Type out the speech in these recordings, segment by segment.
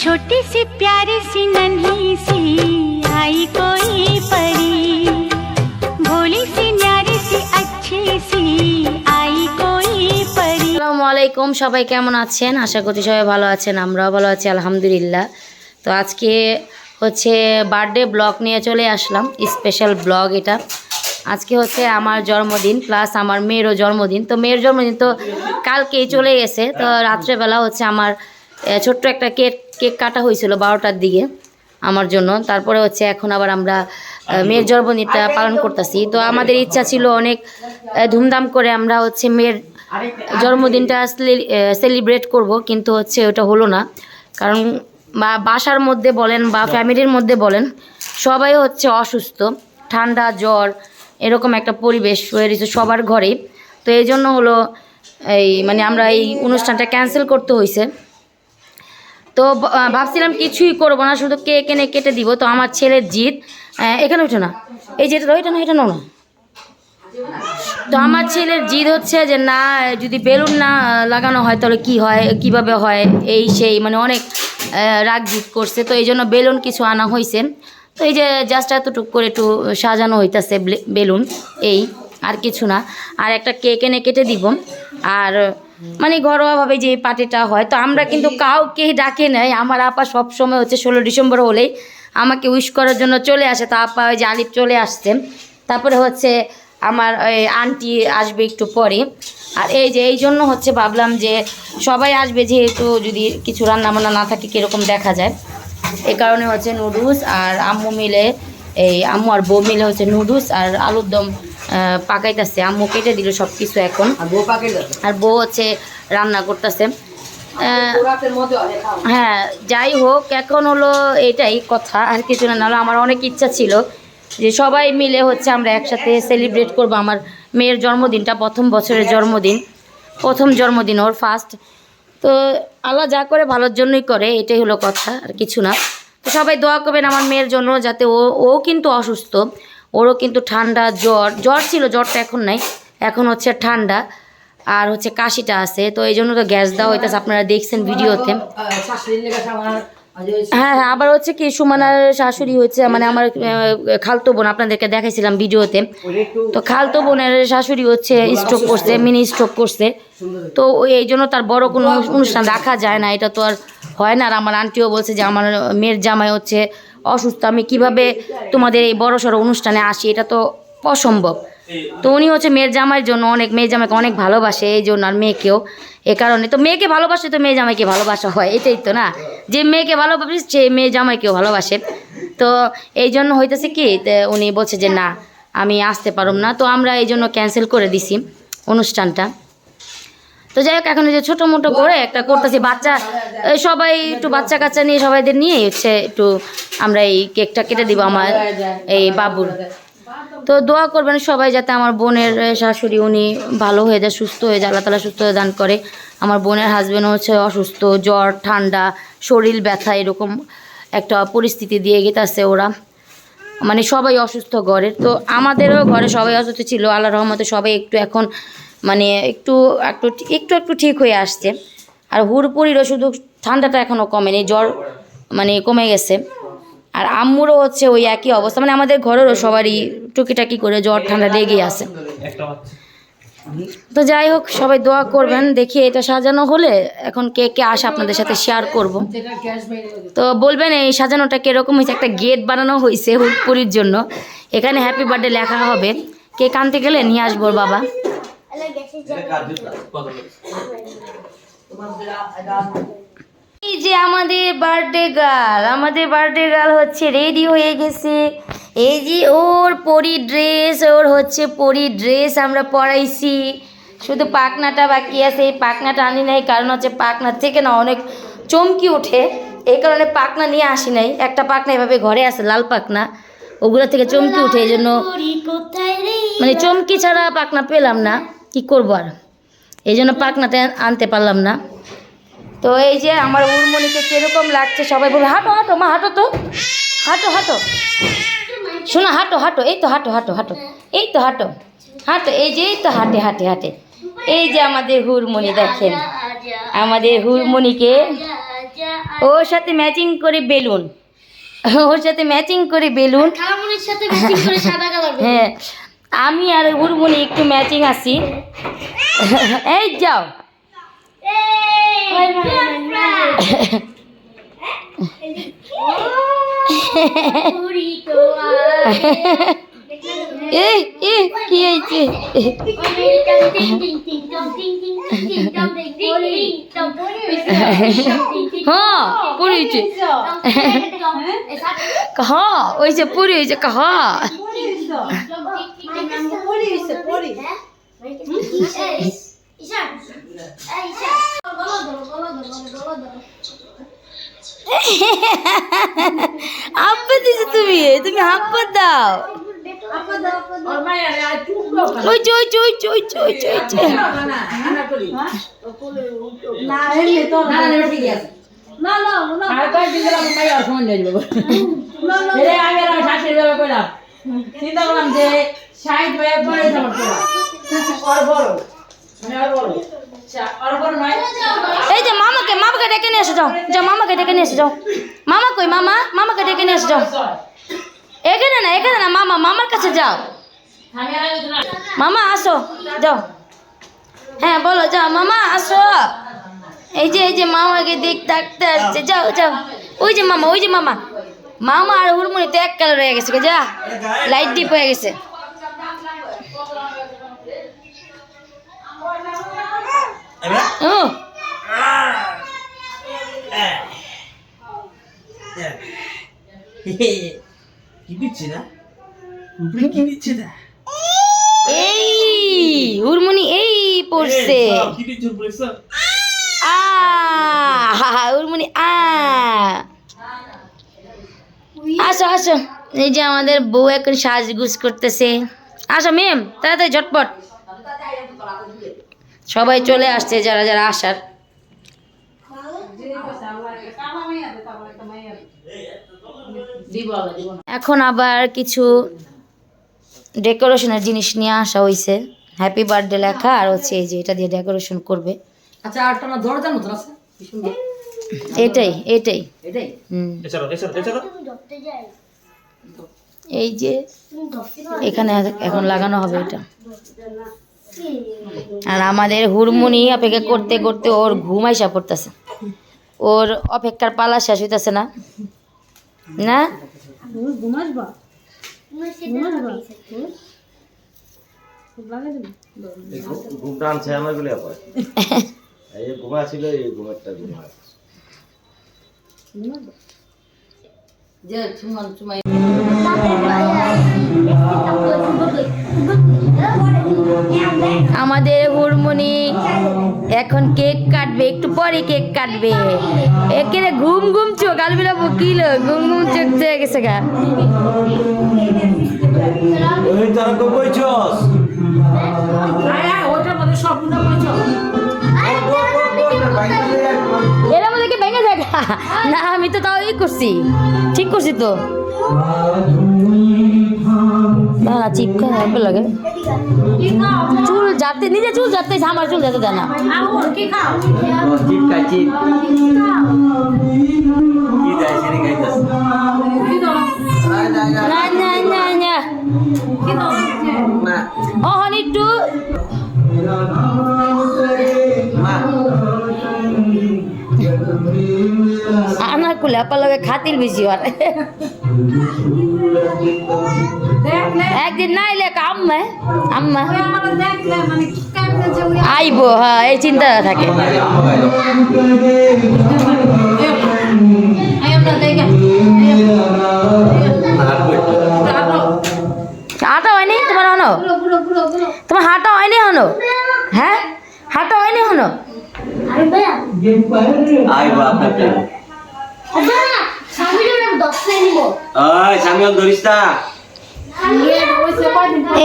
छोटी सी प्यारी सी नन्ही सी आई कोई परी भोली सी न्यारी सी अच्छी सी आई कोई परी আসসালামু আলাইকুম সবাই কেমন আছেন আশা করছি সবাই ভালো আছেন আমরাও ভালো আছি আলহামদুলিল্লাহ তো আজকে হচ্ছে বার্থডে ব্লগ নিয়ে চলে আসলাম স্পেশাল ব্লগ এটা আজকে হচ্ছে আমার জন্মদিন প্লাস আমার মেয়েরও জন্মদিন তো মেয়ের জন্মদিন তো কালকেই চলে গেছে তো রাত্রেবেলা হচ্ছে আমার আহ, ছোট্ট একটা কেক কেক কাটা হয়েছিল বারোটার দিকে আমার জন্য। তারপরে হচ্ছে এখন আবার আমরা মেয়ের জন্মদিনটা পালন করতেছি। তো আমাদের ইচ্ছা ছিল অনেক ধুমধাম করে আমরা হচ্ছে মেয়ের জন্মদিনটা সেলিব্রেট করব, কিন্তু হচ্ছে ওটা হলো না। কারণ বা, বাসার মধ্যে বলেন বা ফ্যামিলির মধ্যে বলেন, সবাই হচ্ছে অসুস্থ, ঠান্ডা, জ্বর, এরকম একটা পরিবেশ হয়ে রয়েছে সবার ঘরেই। তো এই জন্য হলো এই মানে আমরা এই অনুষ্ঠানটা ক্যান্সেল করতে হয়েছে তো ভাবছিলাম কিছুই করব না, শুধু কেক এনে কেটে দিব। তো আমার ছেলের জিদ এখানে ওঠে না। এই যে এটা এটা না এটা নাও না। তো আমার ছেলের জিদ হচ্ছে যে, না, যদি বেলুন না লাগানো হয়, তাহলে কি হয়, কীভাবে হয়, এই সেই মানে অনেক রাগ জিদ করছে। তো এই জন্য বেলুন কিছু আনা হয়েছে তো এই যে জাস্ট এতটুক করে একটু সাজানো হইতাছে বেলুন, এই, আর কিছু না। আর একটা কেক এনে কেটে দিব। আর মানে ঘরোয়াভাবে যে পার্টিটা হয় তো আমরা কিন্তু কাউকে ডাকে নাই। আমার আপা সব সময় হচ্ছে ষোলো ডিসেম্বর হলেই আমাকে উইশ করার জন্য চলে আসে। তো আপা ওই যে আলিপ চলে আসছে। তারপরে হচ্ছে আমার ওই আন্টি আসবে একটু পরে। আর এই যে এই জন্য হচ্ছে ভাবলাম যে সবাই আসবে যেহেতু যদি কিছু রান্না বান্না না থাকে কীরকম দেখা যায়। এই কারণে হচ্ছে নুডলস আর আম্মু মিলে এই আম্মু আর বউ মিলে হচ্ছে নুডলস আর আলুর দম পাকাইতেছে। আম্মু কেটে দিল সব কিছু এখন? আর বউ হচ্ছে রান্না করতেছে। হ্যাঁ। যাই হোক এখন হলো এটাই কথা। আর কিছু না নাহলে আমার অনেক ইচ্ছা ছিল যে সবাই মিলে হচ্ছে আমরা একসাথে সেলিব্রেট করব আমার মেয়ের জন্মদিনটা প্রথম বছরের জন্মদিন। প্রথম জন্মদিন ওর ফার্স্ট তো আল্লাহ যা করে ভালোর জন্যই করে এটাই হলো কথা আর কিছু না। তো সবাই দোয়া করবেন আমার মেয়ের জন্য যাতে ও ও কিন্তু অসুস্থ। ওরও কিন্তু ঠান্ডা জ্বর। জ্বর ছিল, জ্বরটা এখন নাই, এখন হচ্ছে ঠান্ডা। আর হচ্ছে কাশিটা আছে, তো এই জন্য তো গ্যাস দেওয়া হইতেছে, আপনারা দেখছেন ভিডিওতে। হ্যাঁ হ্যাঁ আবার হচ্ছে কি সুমানার শাশুড়ি হচ্ছে মানে আমার খালতো বোন আপনাদেরকে দেখাইছিলাম ভিডিওতে। তো খালতো বোনের শাশুড়ি হচ্ছে স্ট্রোক করছে মিনি স্ট্রোক করছে। তো এই জন্য তার বড় কোনো অনুষ্ঠান রাখা যায় না, এটা তো আর হয় না। আর আমার আন্টিও বলছে যে আমার মেয়ের জামাই হচ্ছে অসুস্থ, আমি কীভাবে তোমাদের এই বড় সড়ো অনুষ্ঠানে আসি, এটা তো অসম্ভব। তো উনি হচ্ছে মেয়ের জামাইয়ের জন্য অনেক মেয়ে জামাইকে অনেক ভালোবাসে, এই জন্য আর মেয়েকেও। এ কারণে। তো মেয়েকে ভালোবাসে তো মেয়ে জামাইকে ভালোবাসা হয়, এটাই তো না? যে মেয়েকে ভালোবাসে, সে মেয়ে জামাইকেও ভালোবাসে। তো এই জন্য হইতেছে কি উনি বলছে যে, না, আমি আসতে পারব না। তো আমরা এই জন্য ক্যান্সেল করে দিছি অনুষ্ঠানটা। তো যাই হোক, এখন যে ছোটো মোটো করে একটা করতেছি বাচ্চা সবাই একটু বাচ্চা কাচ্চা নিয়ে সবাইদের নিয়ে হচ্ছে একটু আমরা এই কেকটা কেটে দিব আমার এই বাবুর। তো দোয়া করবেন সবাই যাতে আমার বোনের শাশুড়ি উনি ভালো হয়ে যায়, সুস্থ হয়ে যায়, আল্লাহ তালা সুস্থ হয়ে দান করে। আমার বোনের হাজবেন্ড হচ্ছে অসুস্থ, জ্বর, ঠান্ডা, শরীর ব্যথা, এরকম একটা পরিস্থিতি দিয়ে গেতেছে ওরা। মানে সবাই অসুস্থ ঘরের। তো আমাদেরও ঘরে সবাই অসুস্থ ছিল আল্লাহ রহমতে সবাই একটু এখন মানে একটু একটু একটু একটু ঠিক হয়ে আসছে। আর হুড়পুরিরও শুধু ঠান্ডাটা এখনও কমেনি, জ্বর মানে কমে গেছে। আর আম্মুরও হচ্ছে ওই একই অবস্থা। মানে আমাদের ঘরেরও সবারই টুকিটাকি করে জ্বর, ঠান্ডা লেগেই আছে। তো যাই হোক, সবাই দোয়া করবেন, দেখি এটা সাজানো হলে এখন কে কে আসে আপনাদের সাথে শেয়ার করব। তো বলবেন, এই সাজানোটা কীরকম হয়েছে? একটা গেট বানানো হয়েছে হুটপুরির জন্য। এখানে হ্যাপি বার্থডে লেখা হবে। কেক আনতে গেলে নিয়ে আসব বাবা। এই যে আমাদের বার্থডে গার্ল আমাদের বার্থডে গার্ল হচ্ছে রেডি হয়ে গেছে। এই যে ওর পরি ড্রেস ওর হচ্ছে পরি ড্রেস আমরা পরাইছি। শুধু পাকনাটা বাকি আছে, এই পাকনাটা আনি নাই, কারণ হচ্ছে পাকনার থেকে না অনেক চমকি ওঠে। এই কারণে পাকনা নিয়ে আসি নাই। একটা পাকনা এভাবে ঘরে আছে, লাল পাকনা ওগুলো থেকে চমকি উঠে এই জন্য মানে চমকি ছাড়া পাকনা পেলাম না। কি করব আর? এই জন্য পাকনাতে আনতে পারলাম না। তো এই যে আমার উর্মনিকে কীরকম লাগছে সবাই বলবে হাঁটো হাঁটো মা হাঁটো তো। হাঁটো হাঁটো। শোনো হাঁটো হাঁটো এই তো হাঁটো হাঁটো হাঁটো। এই তো হাঁটো। হাঁটো এই যে এই তো হাঁটে হাঁটে হাঁটে। এই যে আমাদের হুরমণি দেখেন। আমাদের হুরমণিকে ওর সাথে ম্যাচিং করে বেলুন। ওর সাথে ম্যাচিং করে বেলুন। হ্যাঁ আমি আর উর্মনি একটু ম্যাচিং আছি। এই যাও। কি হয়েছে হ্যাঁ পুরি হয়েছে কাহা ওই যে পুরি হয়েছে আব্বা দিছে তুমি তুমি হাব্বা দাও। ওই যে ওই যে ওই যে ওই যে চিন্তা করলাম যে ষাট বয়ে পরে ওর বড়। নয় এই যে মামাকে মামাকে ডেকে নিয়ে এসে, যাও। যাও, মামাকে ডেকে নিয়ে এসে, যাও। মামা কই, মামা? মামাকে ডেকে নিয়ে এসে, যাও। এখানে না এখানে না, মামা, মামার কাছে যাও। মামা, আসো, যাও। হ্যাঁ বলো, যাও, মামা, আসো। এই যে এই যে মামাকে দেখ ডাকতে আসছে, যাও যাও। ওই যে মামা, ওই যে মামা। মামা আর হুড়মুড়ি তো এক কালার হয়ে গেছে যা। লাইট ডিপ হয়ে গেছে। কি দিচ্ছে না উপরে কি দিচ্ছে না এই এই পড়ছে কি দিচ্ছে উপরে সব আ হা হা উর্মনি আ আসো আসো এই যে আমাদের বউ এখন সাজগুজ করতেছে। আসো মেম তাড়াতাড়ি ঝটপট। সবাই চলে আসছে যারা যারা আসার। এখন আবার কিছু ডেকোরেশনের জিনিস নিয়ে আসা হয়েছে হ্যাপি বার্থডে লেখা আর হচ্ছে এই যে এটা দিয়ে ডেকোরেশন করবে। আচ্ছা আটটা না দরজার মতন আছে। এটাই এটাই। এই যে এখানে এখন লাগানো হবে এটা। আর আমাদের হুড়মুনি অপেক্ষা করতে করতে ওর ঘুম আইসা পড়তেছে। ওর অপেক্ষার পালা শেষ হইতেছে না। না? ঘুমটা আমাদের হুড়মুনি এখন কেক কাটবে একটু পরে কেক কাটবে। একেরে ঘুম ঘুম চোখ আলবিলা বকিল ঘুম ঘুম চোখ চেয়ে গেছে গা। এর মধ্যে কি ভেঙে যায় না আমি তো তাও ই করছি। ঠিক করছি তো। না চিপকা লাগে। চুল যাতে নিজে চুল যাতে আমার চুল যেতে দেয় না। জিপ কাই জিপ কি দেয় সেরে গাইতাছ? না না না না। মা। অহন একটু। মা। আনার কুলে আপার লগে খাতির বেশি হয়। একদিন না এলে আম্মা আম্মা। আইবো হ্যাঁ এই চিন্তা থাকে। হাঁটা হয়নি? তোমার হনো? তোমার হাঁটা হয়নি হনো? হ্যাঁ? হাঁটা হয়নি হনো? আইবো আপনার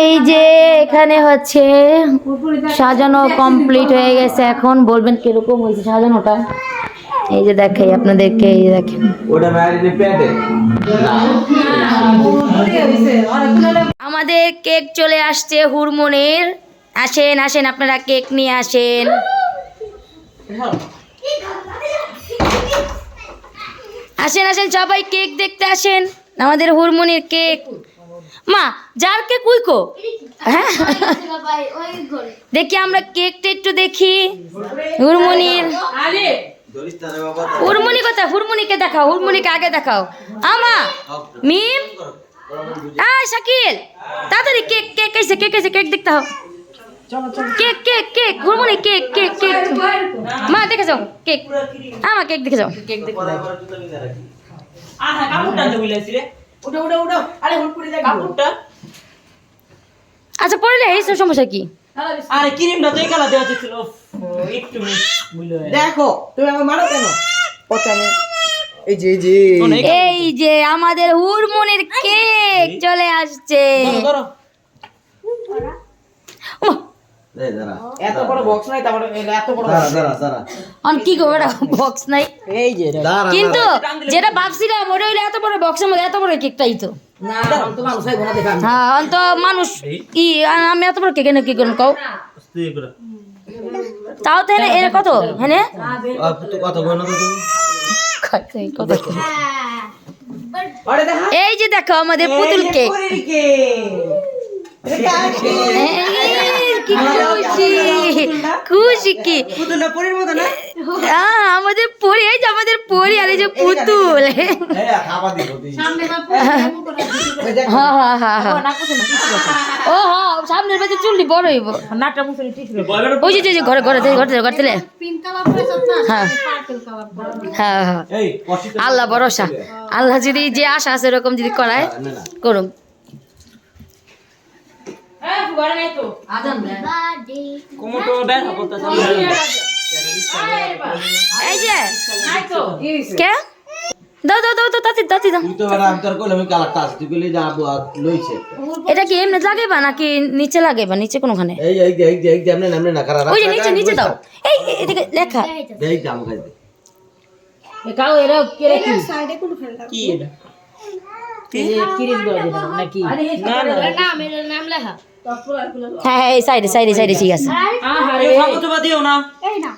এই যে এখানে হচ্ছে সাজানো কমপ্লিট হয়ে গেছে এখন বলবেন কীরকম হয়েছে সাজানোটা? এই যে দেখাই আপনাদেরকে এই যে দেখেন। ওটা ম্যারিনে পেটে আমাদের কেক চলে আসছে হুরমনের। আসেন আসেন আপনারা কেক নিয়ে আসেন। আসেন আসেন, সবাই কেক দেখতে আসেন। আমাদের হুরমুনির কেক। মা, যার কেক উইকো হ্যাঁ? দেখি আমরা কেকটা একটু দেখি। হুরমুনির হুরমুনি কোথায়? হুরমুনিকে দেখাও, হুরমুনিকে আগে দেখাও। আমা মিম? আয় শাকিল। তাড়াতাড়ি কেক কেক এসে কেক এসে, কেক দেখতে হবে। কেক কেক কেক হুরমুনি কেক কেক কেক। মা দেখে যাও কেক। আমা কেক দেখে যাও। কেক পরে নিয়ে রাখি। আহা কাপড়টা তো রে। উঠো উঠো উঠো। আরে হুড়কুড়ি দেখ কাপড়টা। আচ্ছা পড়লে এই সব সমস্যা কি? আরে ক্রিমটা তো এই কালা দেওয়া ছিল। ও, একটু দেখো তুমি আমার মারো কেন? এই যে যে। এই যে আমাদের হুরমুনির কেক চলে আসছে। ধরো এত বড় বক্স নাই তারপরে এত বড় দাঁড়া দাঁড়া দাঁড়া। অন কি গো এটা বক্স নাই? এই যে কিন্তু যেটা ভাবছিলাম ওটা হইলে এত বড় বক্সের মধ্যে এত বড় কেকটাই তো না তো মানুষ হয় হ্যাঁ অন্ত মানুষ ই আমি এত বড় কেক এনে কি করুন কও? তাও তো এনে কত? হেনে কত এই যে দেখো আমাদের পুতুল কেক কি খুশি? খুশি কি? আমাদের পরি এই যে আমাদের পরি আর এই যে পুতুল। হ্যাঁ হ্যাঁ হ্যাঁ হ্যাঁ ও হ্যাঁ সামনের বাজে চুলটি বড় হইব। ওই যে যে, ঘরে ঘরে ঘরে থেকে ঘরে না? হ্যাঁ। হ্যাঁ হ্যাঁ। এই কষ্ট আল্লাহ ভরসা। আল্লাহ যদি যে আশা আছে এরকম যদি করায় না না। করুন হ্যাঁ ঘরে নাই তো বার্থডে কোমটো বের হব তো এই যে। কে? দাও দাও দাও দাও তাতি তাতি দাও। তো বেটা আমি তোর আমি কালারটা আছে তুই কইলি যা লইছে। এটা কি এমনি লাগাইবা নাকি নিচে লাগাইবা নিচে কোনোখানে? এই এই এই এই নামনে না কারা ওই যে নিচে নিচে দাও। এই এই, এদিকে লেখা। দেই দাম খাইতে কাও এরা কেরে কি? সাইডে কোন কি এটা? এই যে ক্রিম নাকি? না না। নাম এর নাম লেখা। হ্যাঁ হ্যাঁ এই সাইডে সাইডে সাইডে ঠিক আছে। দিও না। না।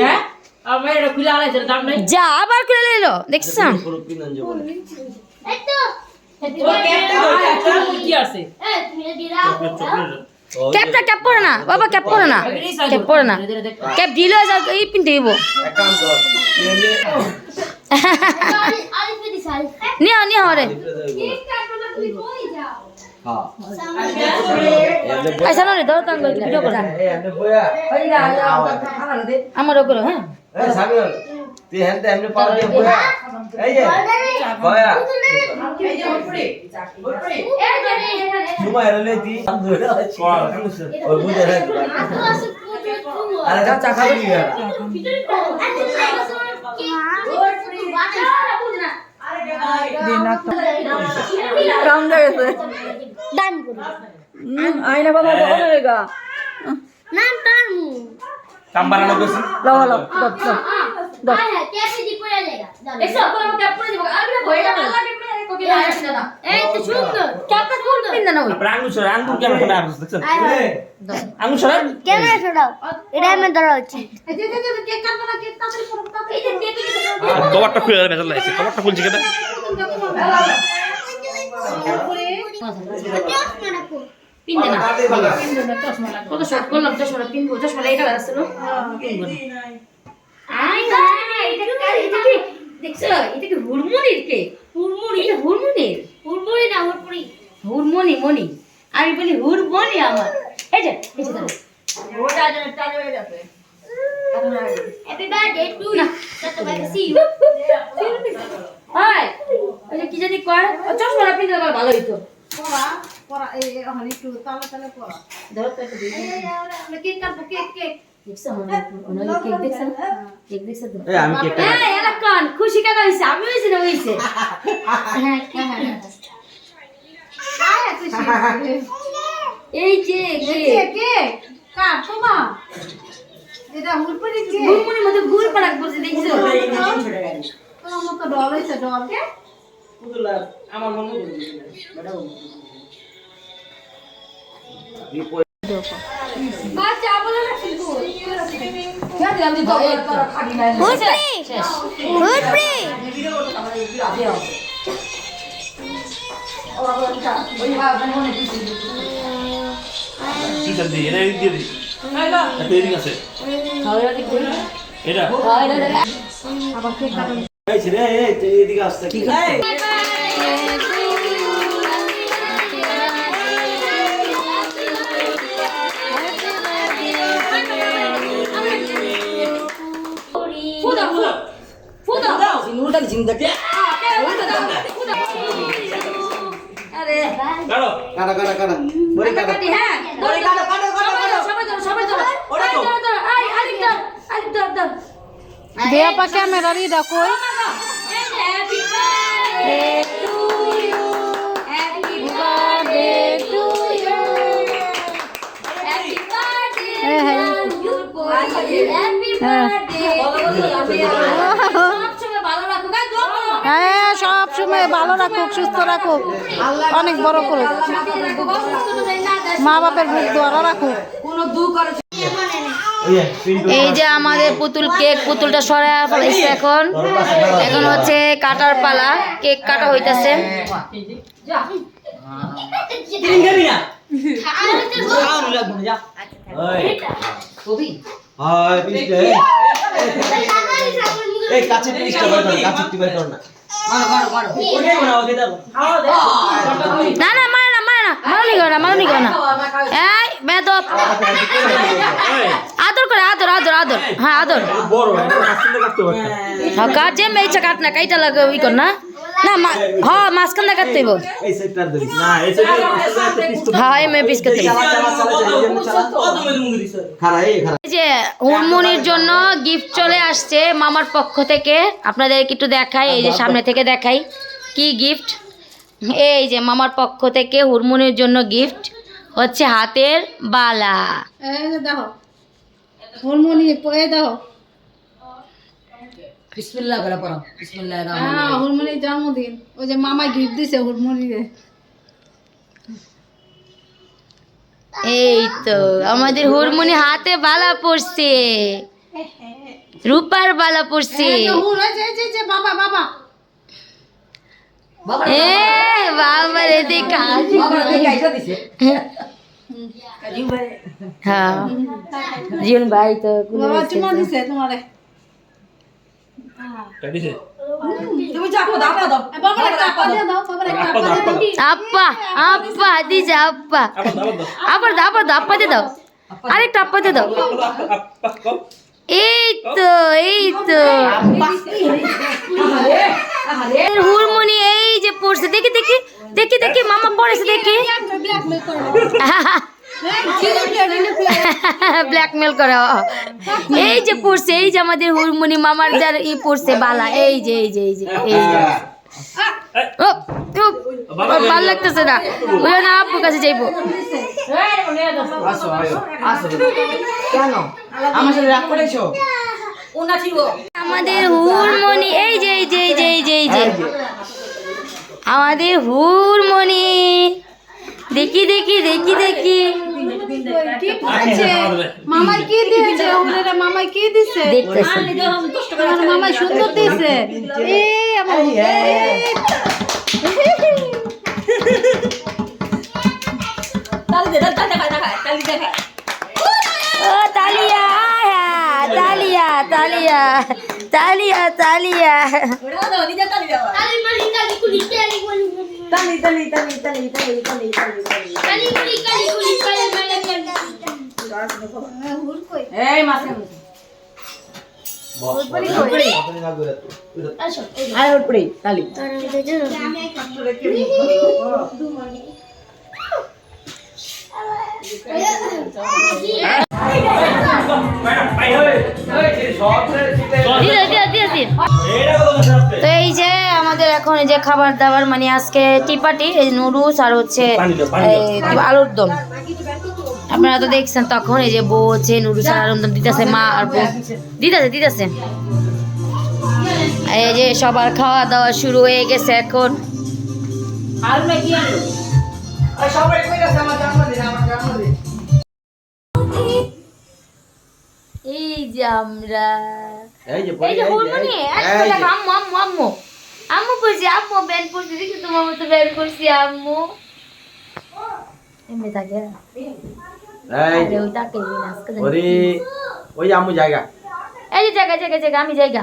হ্যাঁ? খুলে যা আবার করে লেলো দেখছ পুরো কিনন যাব এই তো। তোর ক্যাপটা ক্যাপ পরে না। বাবা ক্যাপ পরে না। ক্যাপ পরে না। ক্যাপ দিলে যা এই পিনতে দিব। নিয়া নিয়া হরে কেক কাটনা তুমি কই যাও হ্যাঁ সামনে এমনি পয়সা না রে দাও তাঙ্গ ভিডিও কর। এই এমনি বয়া আমারও করো হ্যাঁ তুই হেনতে এমনি পাও দিয়ে বয়া এই যে বয়া এই জানি এরলে দি। ওই বুঝে রাখ। তো আছে পুরো আরে চা খাবি। না ভিতরে তো আরে কাম দেখেছে ডান করো আইনা বাবা বলে রেগা নাম তার মু কাম বানানো গেছি লাও লাও দপ দপ হ্যাঁ হ্যাঁ ক্যাসে দি পড়ে যায়গা দেখছ বলে ক্যাপ পরে দিব আর না ভয় লাগে লাগে মেরে কোকি লাগে দাদা এই তো সুন্দর ক্যাপটা কোন পিন না ওই আঙ্গুল সরা আঙ্গুল কেন করে আসছে দেখছেন আঙ্গুল সরা ক্যামেরা ছড়াও এটা আমি ধরা হচ্ছে কভারটা খুলে ভেজাল লাগছে কভারটা খুলছি কেন পিন না কত শর্ট করলাম চশমাটা পিনবো এই কালার ছিল পিনবো না আই না এটা কি এটা কি দেখছ? এটা কি হুরমুনির কে হুরমুনি এটা হুরমুনির হুড়মুড়ি না হুড়মুড়ি? হুরমনি মনি। আমি বলি হুরমনি আমার। এই যে এই যে ধরো। ওটা যেন চালু হয়ে যাবে। হ্যাপি বার্থডে টু ইউ সত্য ভাই সি ইউ হাই ওই যে কি জানি কয়? চশমাটা আমার ভালো হইতো। ধরো কেক কেক কেক তো? এই আমি কেকটা এই এলাকান খুশি কেন হইছে আমি হইছি না হইছে হ্যাঁ হ্যাঁ হ্যাঁ এই যে কেক। কাট তোমা? এটা হুড়মুড়ি কেক। গুড়মুড়ির মধ্যে গুড় পাড়াক বলছে দেখছ? তোমার মতো ডল হইছে ডল কে? আমার মনে বাচ্চা এটা আবার ঠিক আছে রে এদিকে আসতে কি আছে फूद फूद सिंदूर तक ज़िंदगी अरे কাটো কাটো কাটো কাটো বড়ি কাটো হ্যাঁ বড়ি কাটো কাটো কাটো কাটো সবাই ধরো সবাই ধরো ওরে ধরো ধরো আই আই ধর আই ধর ধর দেয়া পা ক্যামেরা রি রাখো happy birthday to you happy birthday to you happy birthday happy birthday হ্যাঁ সব সময় ভালো রাখুক সুস্থ রাখুক। অনেক বড় করুক মা বাপের বুক ধরা রাখুক। এই যে আমাদের পুতুল কেক পুতুলটা সরাই ফেলাইছে এখন। এখন হচ্ছে কাটার পালা কেক কাটা হইতাছে। ওই। পিসটা এই এই কাছে পিসটা বের কর কাছে বের কর না। না না মারে না মারে না। মারনি করে না মারনি করে না এই বেদব। আদর করে আদর আদর আদর। হ্যাঁ আদর। বড় কাট মেয়েছে কাট না কাইটা লাগে ওই কর না। না মা- হ্যাঁ মাঝখান যে একটা হ্যাঁ এই মেয়ে পিস যে হুরমুনির জন্য গিফট চলে আসছে মামার পক্ষ থেকে। আপনাদেরকে একটু দেখাই এই যে সামনে থেকে দেখাই। কি গিফট এই যে মামার পক্ষ থেকে হুরমুনির জন্য গিফট হচ্ছে হাতের বালা। দেখো হরমোনি দেখো। বিসমিল্লাহ করে পড়ো বিসমিল্লাহ হ্যাঁ হরমোনির জন্মদিন। ওই যে মামা গিফট দিছে হরমোনিরে এই তো আমাদের হুরমুনি হাতে বালা পড়ছে। রূপার বালা পড়ছে। বাবা বাবা। বাবা রে দেখা হ্যাঁ। জীবন ভাই তো তোমারে। কাটিছে তুমি চাপো দাও দাও বাবার একটা আপা দাও বাবার একটা আপা দাও দিছে আবার আবার দিয়ে আরেকটা দিয়ে দাও এই তো এই তো হুরমুনি এই যে পড়ছে দেখি দেখি দেখি দেখি মামা পড়েছে দেখি ব্ল্যাকমেল করে। এই যে পড়ছে এই যে আমাদের হুরমুনি মামার যার ই পড়ছে বালা এই যে এই যে এই যে এই যে। ভালো লাগতেছে না। ওই জন্য আব্বুর কাছে যাইবো। আমাদের হুরমনি এই যে এই যে এই যে এই যে। আমাদের হুরমনি। দেখি দেখি দেখি দেখি। মামায় মামাই কি দিয়েছে? ওনারা মামাই কি দিছে? দেখতেছি। আমার মামাই সুন্দর দিয়েছে। এ আমার তাহলে দেখা দেখা তালি দেখা Talia, Talia. Tali. Ayo tali. তো এই যে আমাদের এখন এই যে খাবার দাবার মানে আজকে টিপাটি এই নুডলস আর হচ্ছে আলুর দম। আপনারা তো দেখছেন তখন এই যে বউ হচ্ছে নুডলস আর আলুর দম দিতেছে, মা আর বউ। দিতেছে দিতেছে। এই যে সবার খাওয়া দাওয়া শুরু হয়ে গেছে এখন। আর সবাই আমার এই যে আমরা। এই যে হুলমুনি। দেখো আম্মু আম্মু আম্মু। আম্মু পড়ছি আম্মু ব্যান্ড পড়ছি দেখি তোমার মতো ব্যান্ড করছি আম্মু। এমনি থাকে। আরে যে ওই আজকে ওরে ওই আম্মু জায়গা। এই যে জায়গা জায়গা জায়গা আমি জায়গা।